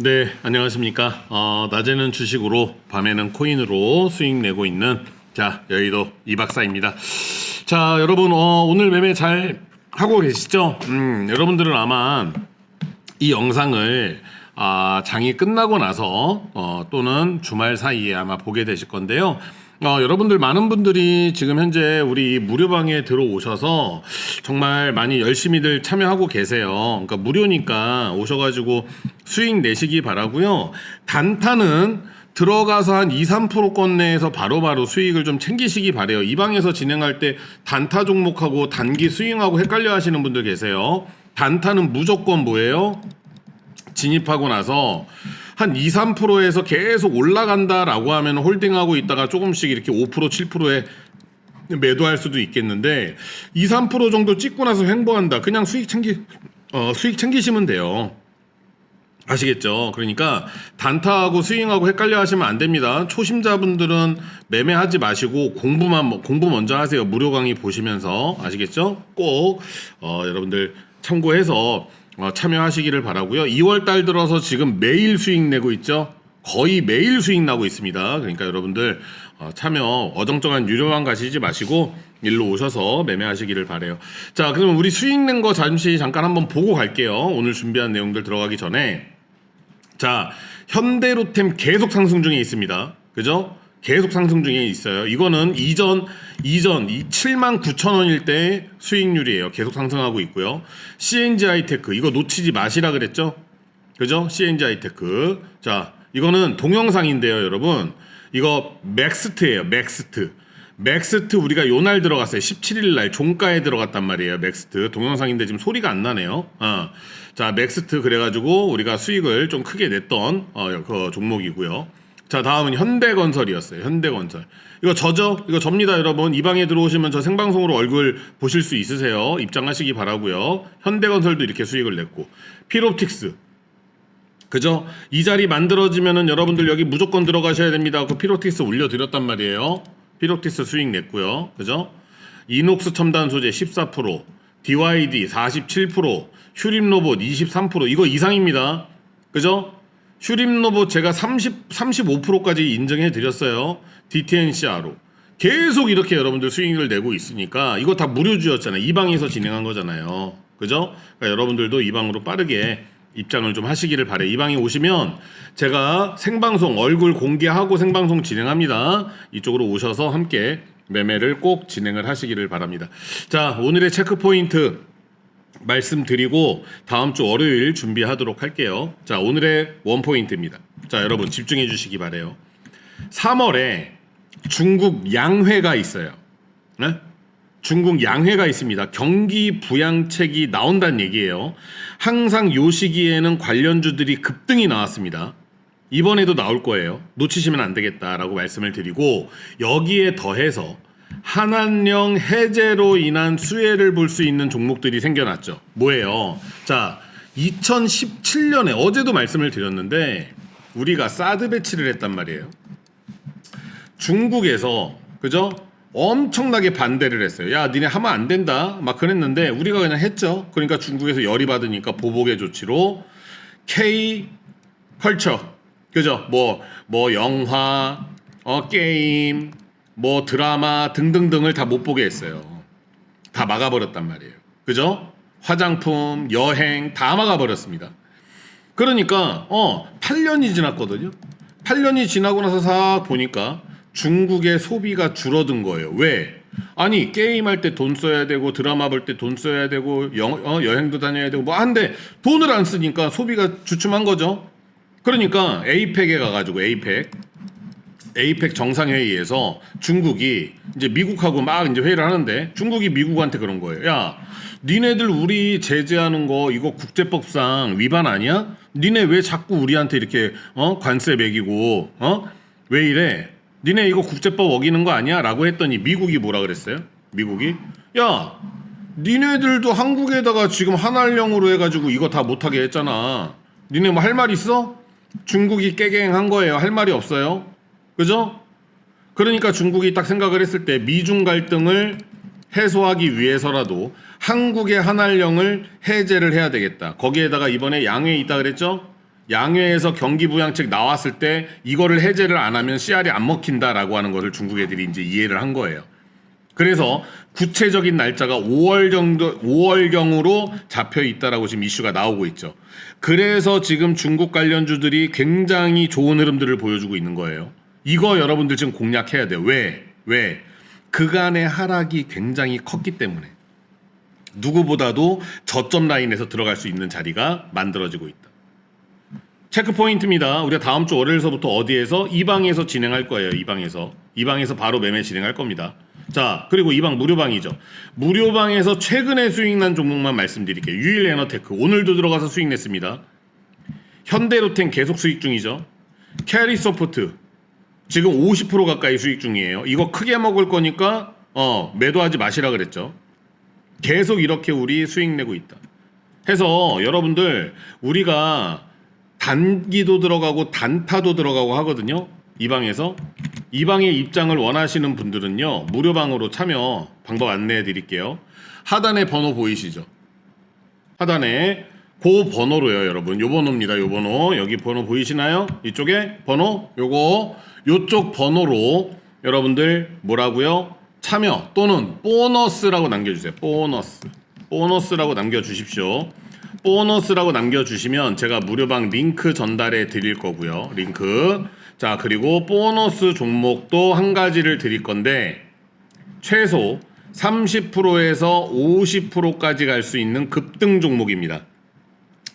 네, 안녕하십니까. 어, 낮에는 주식으로, 밤에는 코인으로 수익 내고 있는 자 여의도 이 박사입니다. 자, 여러분 어, 오늘 매매 잘 하고 계시죠? 음, 여러분들은 아마 이 영상을 아, 장이 끝나고 나서 어, 또는 주말 사이에 아마 보게 되실 건데요. 어, 여러분들 많은 분들이 지금 현재 우리 무료방에 들어오셔서 정말 많이 열심히들 참여하고 계세요. 그러니까 무료니까 오셔가지고 수익 내시기 바라고요. 단타는 들어가서 한 2, 3%권 내에서 바로바로 수익을 좀 챙기시기 바래요. 이 방에서 진행할 때 단타 종목하고 단기 스윙하고 헷갈려 하시는 분들 계세요. 단타는 무조건 뭐예요? 진입하고 나서 한 2, 3%에서 계속 올라간다라고 하면 홀딩하고 있다가 조금씩 이렇게 5%, 7%에 매도할 수도 있겠는데 2, 3% 정도 찍고 나서 횡보한다. 그냥 수익 챙기 어, 수익 챙기시면 돼요. 아시겠죠? 그러니까 단타하고 스윙하고 헷갈려 하시면 안 됩니다. 초심자분들은 매매하지 마시고 공부만 뭐- 공부 먼저 하세요. 무료 강의 보시면서 아시겠죠? 꼭 어, 여러분들 참고해서 어, 참여하시기를 바라고요. 2월 달 들어서 지금 매일 수익 내고 있죠. 거의 매일 수익 나고 있습니다. 그러니까 여러분들 어, 참여 어정쩡한 유료방 가시지 마시고 일로 오셔서 매매하시기를 바래요. 자, 그러면 우리 수익 낸 거 잠시 잠깐 한번 보고 갈게요. 오늘 준비한 내용들 들어가기 전에 자, 현대로템 계속 상승 중에 있습니다. 그죠? 계속 상승 중에 있어요. 이거는 이전 이전 이 7만 9천 원일 때 수익률이에요. 계속 상승하고 있고요. CNG 하이테크 이거 놓치지 마시라 그랬죠? 그죠? CNG 하이테크. 자, 이거는 동영상인데요, 여러분. 이거 맥스트예요. 맥스트. 맥스트 우리가 요 날 들어갔어요. 17일 날 종가에 들어갔단 말이에요. 맥스트. 동영상인데 지금 소리가 안 나네요. 어. 자, 맥스트 그래가지고 우리가 수익을 좀 크게 냈던 어, 그 종목이고요. 자, 다음은 현대건설이었어요. 현대건설. 이거 저죠? 이거 접니다, 여러분. 이 방에 들어오시면 저 생방송으로 얼굴 보실 수 있으세요. 입장하시기 바라고요. 현대건설도 이렇게 수익을 냈고. 피롭틱스. 그죠? 이 자리 만들어지면은 여러분들 여기 무조건 들어가셔야 됩니다. 그 피로틱스 올려드렸단 말이에요. 피로틱스 수익 냈고요. 그죠? 이녹스 첨단 소재 14%, DYD 47%, 휴림 로봇 23% 이거 이상입니다. 그죠? 로봇 제가 30 35%까지 인정해 드렸어요. DTNCR로. 계속 이렇게 여러분들 수익을 내고 있으니까 이거 다 무료주였잖아요. 이 방에서 진행한 거잖아요. 그죠? 그러니까 여러분들도 이 방으로 빠르게 입장을 좀 하시기를 바래. 이 방에 오시면 제가 생방송 얼굴 공개하고 생방송 진행합니다. 이쪽으로 오셔서 함께 매매를 꼭 진행을 하시기를 바랍니다. 자, 오늘의 체크 포인트 말씀드리고 다음 주 월요일 준비하도록 할게요. 자, 오늘의 원 포인트입니다. 자, 여러분 집중해 주시기 바래요. 3월에 중국 양회가 있어요. 네? 중국 양회가 있습니다. 경기 부양책이 나온다는 얘기예요. 항상 요 시기에는 관련주들이 급등이 나왔습니다. 이번에도 나올 거예요. 놓치시면 안 되겠다라고 말씀을 드리고 여기에 더해서 한한령 해제로 인한 수혜를 볼 수 있는 종목들이 생겨났죠. 뭐예요? 자, 2017년에 어제도 말씀을 드렸는데 우리가 사드 배치를 했단 말이에요. 중국에서 그죠? 엄청나게 반대를 했어요. 야, 니네 하면 안 된다. 막 그랬는데 우리가 그냥 했죠. 그러니까 중국에서 열이 받으니까 보복의 조치로 K 컬처 그죠? 뭐뭐 영화, 어 게임, 뭐 드라마 등등등을 다 못 보게 했어요. 다 막아버렸단 말이에요. 그죠? 화장품, 여행 다 막아버렸습니다. 그러니까 어 8년이 지났거든요. 8년이 지나고 나서 싹 보니까 중국의 소비가 줄어든 거예요. 왜? 아니 게임할 때 돈 써야 되고 드라마 볼 때 돈 써야 되고 여, 어, 여행도 다녀야 되고 뭐 한데 돈을 안 쓰니까 소비가 주춤한 거죠. 그러니까 에이펙에 가가지고 에이펙 에이펙 정상회의에서 중국이 이제 미국하고 막 이제 회의를 하는데 중국이 미국한테 그런 거예요. 야, 니네들 우리 제재하는 거 이거 국제법상 위반 아니야? 니네 왜 자꾸 우리한테 이렇게 어 관세 매기고 어왜 이래? 니네 이거 국제법 어기는 거 아니야?라고 했더니 미국이 뭐라 그랬어요? 미국이 야, 니네들도 한국에다가 지금 한알령으로 해가지고 이거 다 못하게 했잖아. 니네 뭐 할 말 있어? 중국이 깨갱한 거예요. 할 말이 없어요. 그죠? 그러니까 중국이 딱 생각을 했을 때 미중 갈등을 해소하기 위해서라도 한국의 한알령을 해제를 해야 되겠다. 거기에다가 이번에 양회 있다 그랬죠? 양회에서 경기 부양책 나왔을 때 이거를 해제를 안 하면 CR이 안 먹힌다라고 하는 것을 중국 애들이 이제 이해를 한 거예요. 그래서 구체적인 날짜가 5월 정도 5월 경으로 잡혀 있다라고 지금 이슈가 나오고 있죠. 그래서 지금 중국 관련주들이 굉장히 좋은 흐름들을 보여주고 있는 거예요. 이거 여러분들 지금 공략해야 돼요. 왜? 왜? 그간의 하락이 굉장히 컸기 때문에 누구보다도 저점 라인에서 들어갈 수 있는 자리가 만들어지고 있다. 체크 포인트입니다. 우리가 다음 주 월요일서부터 어디에서 이 방에서 진행할 거예요. 이 방에서 이 방에서 바로 매매 진행할 겁니다. 자 그리고 이 방 무료방이죠. 무료방에서 최근에 수익 난 종목만 말씀드릴게요. 유일 에너테크 오늘도 들어가서 수익 냈습니다. 현대로템 계속 수익 중이죠. 캐리 소프트 지금 50% 가까이 수익 중이에요. 이거 크게 먹을 거니까 어 매도하지 마시라 그랬죠. 계속 이렇게 우리 수익 내고 있다. 해서 여러분들 우리가 단기도 들어가고 단타도 들어가고 하거든요. 이 방에서 이 방의 입장을 원하시는 분들은요 무료 방으로 참여 방법 안내해 드릴게요. 하단에 번호 보이시죠? 하단에 그 번호로요, 여러분. 요 번호입니다. 요 번호. 여기 번호 보이시나요? 이쪽에 번호 요거 요쪽 번호로 여러분들 뭐라고요? 참여 또는 보너스라고 남겨 주세요. 보너스. 보너스라고 남겨 주십시오. 보너스라고 남겨 주시면 제가 무료방 링크 전달해 드릴 거고요. 링크. 자, 그리고 보너스 종목도 한 가지를 드릴 건데 최소 30%에서 50%까지 갈 수 있는 급등 종목입니다.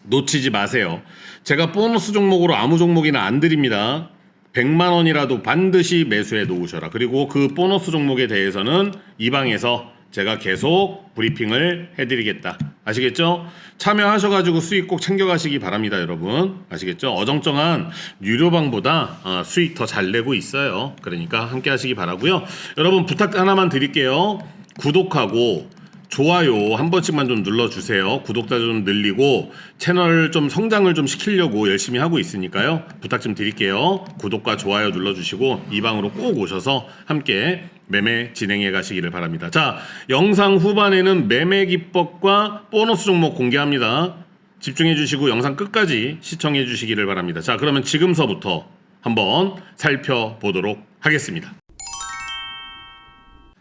놓치지 마세요. 제가 보너스 종목으로 아무 종목이나 안 드립니다. 100만 원이라도 반드시 매수해 놓으셔라. 그리고 그 보너스 종목에 대해서는 이 방에서 제가 계속 브리핑을 해드리겠다. 아시겠죠? 참여하셔가지고 수익 꼭 챙겨가시기 바랍니다, 여러분. 아시겠죠? 어정쩡한 유료방보다 어, 수익 더 잘 내고 있어요. 그러니까 함께 하시기 바라고요. 여러분 부탁 하나만 드릴게요. 구독하고 좋아요 한 번씩만 좀 눌러주세요. 구독자 좀 늘리고 채널 좀 성장을 좀 시키려고 열심히 하고 있으니까요. 부탁 좀 드릴게요. 구독과 좋아요 눌러주시고 이 방으로 꼭 오셔서 함께 매매 진행해 가시기를 바랍니다. 자, 영상 후반에는 매매 기법과 보너스 종목 공개합니다. 집중해 주시고 영상 끝까지 시청해 주시기를 바랍니다. 자, 그러면 지금서부터 한번 살펴보도록 하겠습니다.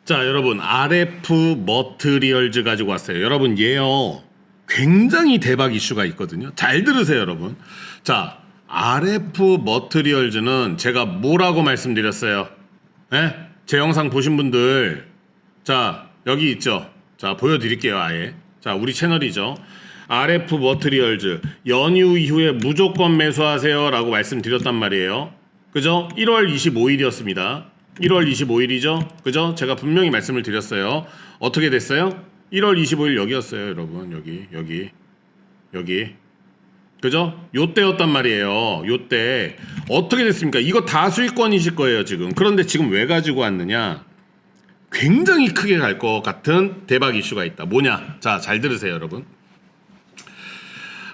자, 여러분 RF 머트리얼즈 가지고 왔어요. 여러분 얘요. 굉장히 대박 이슈가 있거든요. 잘 들으세요, 여러분. 자, RF 머트리얼즈는 제가 뭐라고 말씀드렸어요? 예? 제 영상 보신 분들 자, 여기 있죠. 자, 보여 드릴게요, 아예. 자, 우리 채널이죠. RF 머트리얼즈 연휴 이후에 무조건 매수하세요라고 말씀드렸단 말이에요. 그죠? 1월 25일이었습니다. 1월 25일이죠? 그죠? 제가 분명히 말씀을 드렸어요. 어떻게 됐어요? 1월 25일 여기였어요, 여러분. 여기, 여기, 여기. 그죠? 요 때였단 말이에요. 요 때. 어떻게 됐습니까? 이거 다 수익권이실 거예요, 지금. 그런데 지금 왜 가지고 왔느냐? 굉장히 크게 갈 것 같은 대박 이슈가 있다. 뭐냐? 자, 잘 들으세요, 여러분.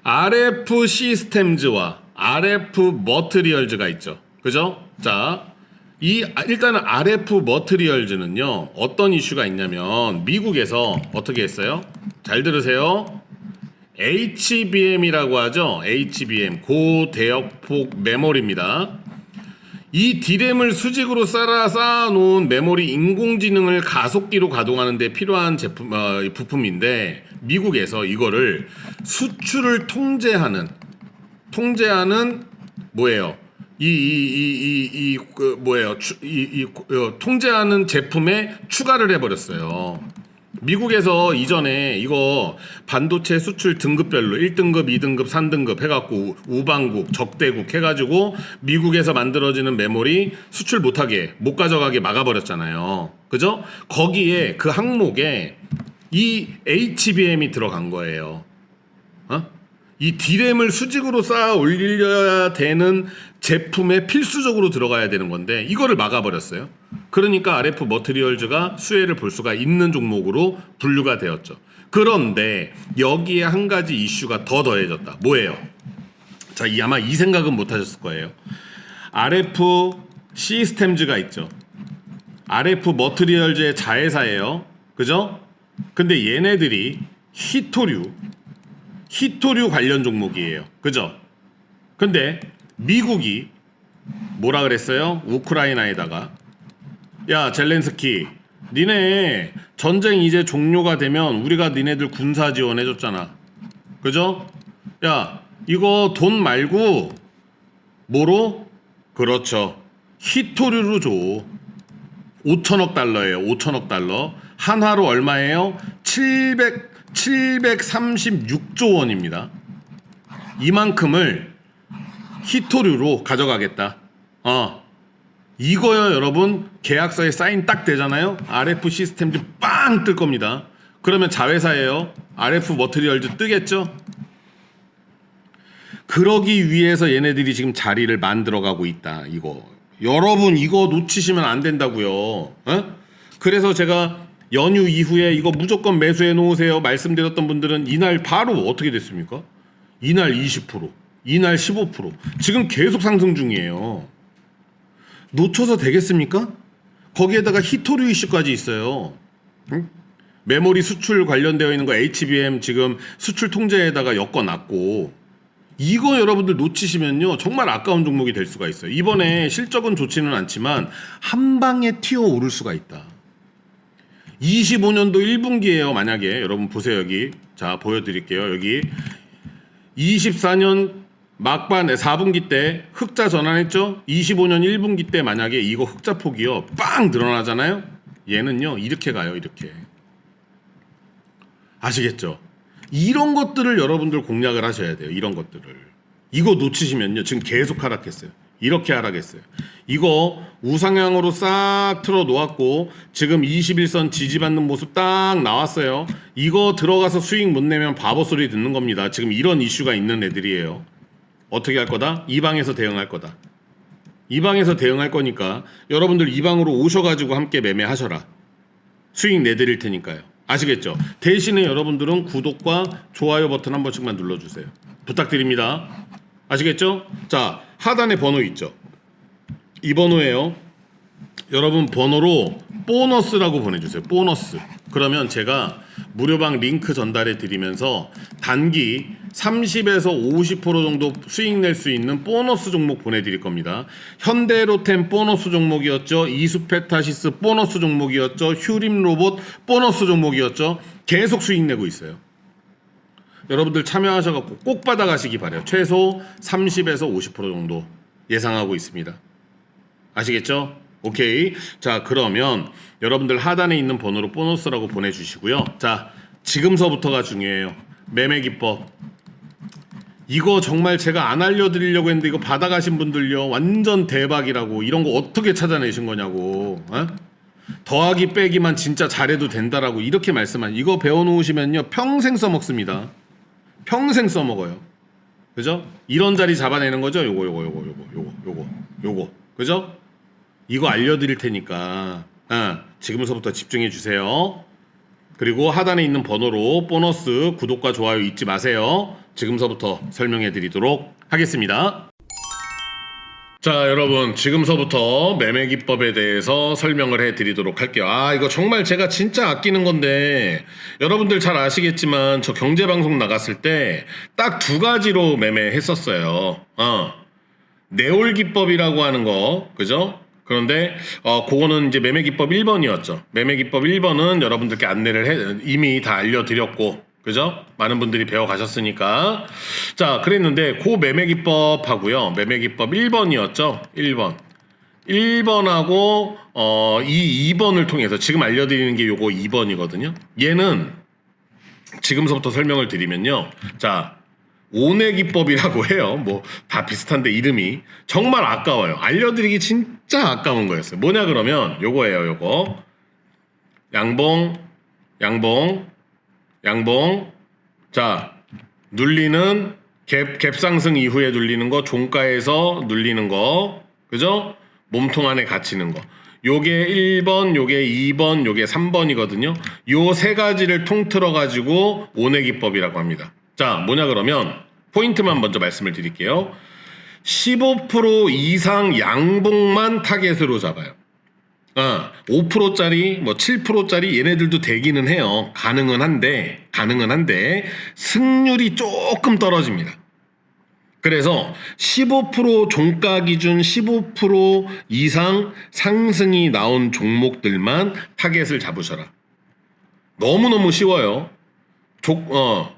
RF 시스템즈와 RF 머트리얼즈가 있죠. 그죠? 자, 이 아, 일단은 RF 머트리얼즈는요. 어떤 이슈가 있냐면 미국에서 어떻게 했어요? 잘 들으세요. HBM이라고 하죠. HBM 고대역폭 메모리입니다. 이 디램을 수직으로 쌓아 쌓아놓은 메모리 인공지능을 가속기로 가동하는 데 필요한 제품 어, 부품인데 미국에서 이거를 수출을 통제하는 통제하는 뭐예요? 이이이이그 뭐예요? 추, 이, 이 어, 통제하는 제품에 추가를 해버렸어요. 미국에서 이전에 이거 반도체 수출 등급별로 1등급, 2등급, 3등급 해갖고 우방국, 적대국 해가지고 미국에서 만들어지는 메모리 수출 못하게, 못 가져가게 막아버렸잖아요. 그죠? 거기에 그 항목에 이 HBM이 들어간 거예요. 어? 이 디램을 수직으로 쌓아 올려야 되는 제품에 필수적으로 들어가야 되는 건데 이거를 막아버렸어요. 그러니까 RF 머트리얼즈가 수혜를 볼 수가 있는 종목으로 분류가 되었죠. 그런데 여기에 한 가지 이슈가 더 더해졌다. 뭐예요? 자, 이 아마 이 생각은 못 하셨을 거예요. RF 시스템즈가 있죠. RF 머트리얼즈의 자회사예요. 그죠? 근데 얘네들이 히토류 히토류 관련 종목이에요. 그죠? 근데 미국이 뭐라 그랬어요? 우크라이나에다가 야 젤렌스키 니네 전쟁 이제 종료가 되면 우리가 니네들 군사 지원해 줬잖아 그죠? 야 이거 돈 말고 뭐로? 그렇죠 히토류로 줘 5천억 달러예요 5천억 달러 한화로 얼마예요? 700 736조 원입니다 이만큼을 히토류로 가져가겠다. 어. 이거요, 여러분. 계약서에 사인 딱 되잖아요. RF 시스템즈 빵 뜰 겁니다. 그러면 자회사예요. RF 머트리얼즈 뜨겠죠? 그러기 위해서 얘네들이 지금 자리를 만들어가고 있다. 이거. 여러분 이거 놓치시면 안 된다고요. 어? 그래서 제가 연휴 이후에 이거 무조건 매수해 놓으세요. 말씀드렸던 분들은 이날 바로 어떻게 됐습니까? 이날 20%, 이날 15%. 지금 계속 상승 중이에요. 놓쳐서 되겠습니까? 거기에다가 히토류 이슈까지 있어요. 응? 메모리 수출 관련되어 있는 거 HBM 지금 수출 통제에다가 엮어놨고 이거 여러분들 놓치시면요 정말 아까운 종목이 될 수가 있어요. 이번에 실적은 좋지는 않지만 한 방에 튀어 오를 수가 있다. 25년도 1분기예요. 만약에 여러분 보세요 여기 자 보여드릴게요 여기 24년 막반에 4분기 때 흑자 전환했죠? 25년 1분기 때 만약에 이거 흑자 폭이요. 빵 늘어나잖아요? 얘는요 이렇게 가요 이렇게. 아시겠죠? 이런 것들을 여러분들 공략을 하셔야 돼요 이런 것들을. 이거 놓치시면요 지금 계속 하락했어요. 이렇게 하락했어요. 이거 우상향으로 싹 틀어 놓았고 지금 21선 지지받는 모습 딱 나왔어요. 이거 들어가서 수익 못 내면 바보 소리 듣는 겁니다. 지금 이런 이슈가 있는 애들이에요 어떻게 할 거다? 이 방에서 대응할 거다. 이 방에서 대응할 거니까 여러분들 이 방으로 오셔가지고 함께 매매하셔라. 수익 내드릴 테니까요. 아시겠죠? 대신에 여러분들은 구독과 좋아요 버튼 한 번씩만 눌러주세요. 부탁드립니다. 아시겠죠? 자, 하단에 번호 있죠? 이 번호예요. 여러분 번호로 보너스라고 보내주세요. 보너스. 그러면 제가 무료방 링크 전달해 드리면서 단기 30에서 50% 정도 수익 낼 수 있는 보너스 종목 보내드릴 겁니다. 현대로템 보너스 종목이었죠. 이수페타시스 보너스 종목이었죠. 휴림 로봇 보너스 종목이었죠. 계속 수익 내고 있어요. 여러분들 참여하셔갖고 꼭 받아가시기 바래요. 최소 30에서 50% 정도 예상하고 있습니다. 아시겠죠? 오케이. 자, 그러면 여러분들 하단에 있는 번호로 보너스라고 보내주시고요. 자, 지금서부터가 중요해요. 매매 기법. 이거 정말 제가 안 알려드리려고 했는데 이거 받아가신 분들요. 완전 대박이라고. 이런 거 어떻게 찾아내신 거냐고. 어? 더하기 빼기만 진짜 잘해도 된다라고 이렇게 말씀한 이거 배워놓으시면요. 평생 써먹습니다. 평생 써먹어요. 그죠? 이런 자리 잡아내는 거죠. 요거 요거 요거 요거 요거 요거 요거. 그죠? 이거 알려드릴 테니까 어, 지금서부터 집중해 주세요. 그리고 하단에 있는 번호로 보너스 구독과 좋아요 잊지 마세요. 지금서부터 설명해 드리도록 하겠습니다. 자, 여러분, 지금서부터 매매 기법에 대해서 설명을 해 드리도록 할게요. 아, 이거 정말 제가 진짜 아끼는 건데, 여러분들 잘 아시겠지만, 저 경제방송 나갔을 때, 딱 두 가지로 매매했었어요. 어. 네올 기법이라고 하는 거, 그죠? 그런데, 어, 그거는 이제 매매 기법 1번이었죠. 매매 기법 1번은 여러분들께 안내를 해, 이미 다 알려드렸고, 그죠? 많은 분들이 배워 가셨으니까. 자, 그랬는데, 그 매매 기법 하고요. 매매 기법 1번이었죠. 1번. 1번하고, 어, 이 2번을 통해서 지금 알려드리는 게 요거 2번이거든요. 얘는 지금서부터 설명을 드리면요. 자, 오내 기법이라고 해요. 뭐, 다 비슷한데 이름이. 정말 아까워요. 알려드리기 진짜 아까운 거였어요. 뭐냐 그러면 요거예요, 요거. 양봉, 양봉, 양봉. 자, 눌리는 갭, 갭 상승 이후에 눌리는 거, 종가에서 눌리는 거. 그죠? 몸통 안에 갇히는 거. 요게 1번, 요게 2번, 요게 3번이거든요. 요 세 가지를 통틀어 가지고 오내 기법이라고 합니다. 자, 뭐냐 그러면 포인트만 먼저 말씀을 드릴게요. 15% 이상 양봉만 타겟으로 잡아요. 아, 5%짜리, 뭐 7%짜리 얘네들도 되기는 해요. 가능은 한데, 가능은 한데, 승률이 조금 떨어집니다. 그래서 15% 종가 기준 15% 이상 상승이 나온 종목들만 타겟을 잡으셔라. 너무너무 쉬워요. 조, 어,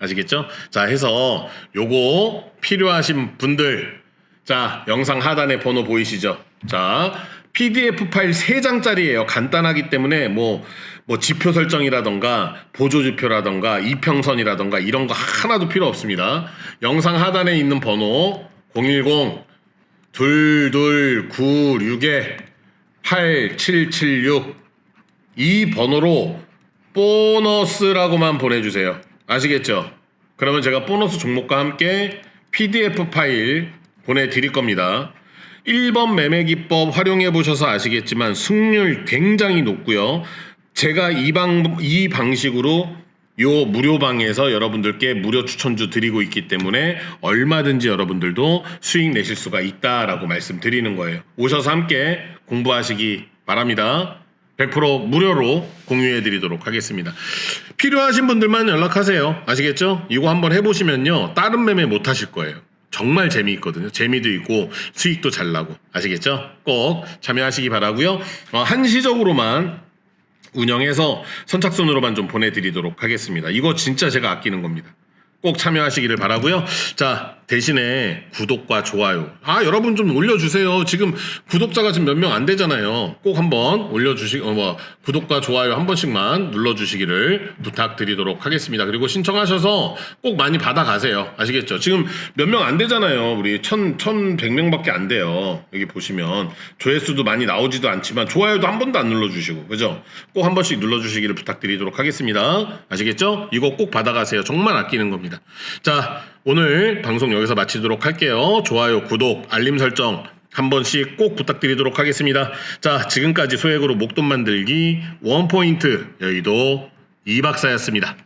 아시겠죠? 자 해서 요거 필요하신 분들 자, 영상 하단에 번호 보이시죠? 자, PDF 파일 3장짜리예요. 간단하기 때문에 뭐, 뭐 지표 설정이라던가 보조 지표라던가 이평선이라던가 이런 거 하나도 필요 없습니다. 영상 하단에 있는 번호 010 2296에 8776 이 번호로 보너스라고만 보내주세요. 아시겠죠? 그러면 제가 보너스 종목과 함께 PDF 파일 보내드릴 겁니다. 1번 매매 기법 활용해 보셔서 아시겠지만 승률 굉장히 높고요. 제가 이, 방, 이 방식으로 요 무료방에서 여러분들께 무료 추천주 드리고 있기 때문에 얼마든지 여러분들도 수익 내실 수가 있다라고 말씀드리는 거예요. 오셔서 함께 공부하시기 바랍니다. 100% 무료로 공유해 드리도록 하겠습니다. 필요하신 분들만 연락하세요. 아시겠죠? 이거 한번 해보시면요. 다른 매매 못 하실 거예요. 정말 재미있거든요. 재미도 있고 수익도 잘 나고 아시겠죠? 꼭 참여하시기 바라고요. 어, 한시적으로만 운영해서 선착순으로만 좀 보내드리도록 하겠습니다. 이거 진짜 제가 아끼는 겁니다. 꼭 참여하시기를 바라고요. 자 대신에 구독과 좋아요. 아, 여러분 좀 올려주세요. 지금 구독자가 지금 몇 명 안 되잖아요. 꼭 한번 올려주시, 어, 뭐, 구독과 좋아요 한 번씩만 눌러주시기를 부탁드리도록 하겠습니다. 그리고 신청하셔서 꼭 많이 받아가세요. 아시겠죠? 지금 몇 명 안 되잖아요. 우리 천, 천백 명 밖에 안 돼요. 여기 보시면. 조회수도 많이 나오지도 않지만 좋아요도 한 번도 안 눌러주시고. 그죠? 꼭 한 번씩 눌러주시기를 부탁드리도록 하겠습니다. 아시겠죠? 이거 꼭 받아가세요. 정말 아끼는 겁니다. 자, 오늘 방송 여기서 마치도록 할게요. 좋아요, 구독, 알림 설정 한 번씩 꼭 부탁드리도록 하겠습니다. 자, 지금까지 소액으로 목돈 만들기 원포인트 여의도 이박사였습니다.